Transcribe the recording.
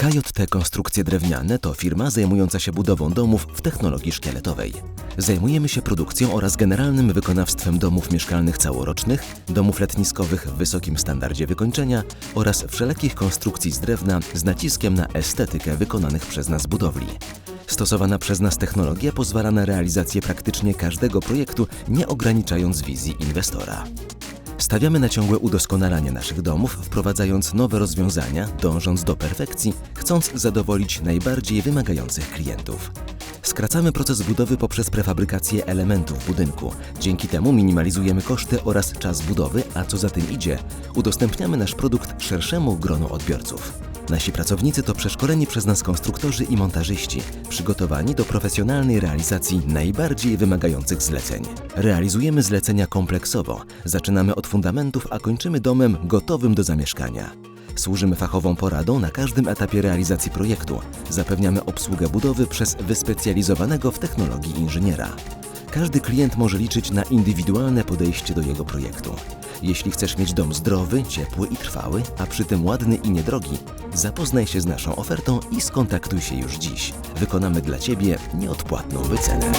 KJT Konstrukcje Drewniane to firma zajmująca się budową domów w technologii szkieletowej. Zajmujemy się produkcją oraz generalnym wykonawstwem domów mieszkalnych całorocznych, domów letniskowych w wysokim standardzie wykończenia oraz wszelakich konstrukcji z drewna z naciskiem na estetykę wykonanych przez nas budowli. Stosowana przez nas technologia pozwala na realizację praktycznie każdego projektu, nie ograniczając wizji inwestora. Stawiamy na ciągłe udoskonalanie naszych domów, wprowadzając nowe rozwiązania, dążąc do perfekcji, chcąc zadowolić najbardziej wymagających klientów. Skracamy proces budowy poprzez prefabrykację elementów budynku. Dzięki temu minimalizujemy koszty oraz czas budowy, a co za tym idzie, udostępniamy nasz produkt szerszemu gronu odbiorców. Nasi pracownicy to przeszkoleni przez nas konstruktorzy i montażyści, przygotowani do profesjonalnej realizacji najbardziej wymagających zleceń. Realizujemy zlecenia kompleksowo. Zaczynamy od fundamentów, a kończymy domem gotowym do zamieszkania. Służymy fachową poradą na każdym etapie realizacji projektu. Zapewniamy obsługę budowy przez wyspecjalizowanego w technologii inżyniera. Każdy klient może liczyć na indywidualne podejście do jego projektu. Jeśli chcesz mieć dom zdrowy, ciepły i trwały, a przy tym ładny i niedrogi, zapoznaj się z naszą ofertą i skontaktuj się już dziś. Wykonamy dla Ciebie nieodpłatną wycenę.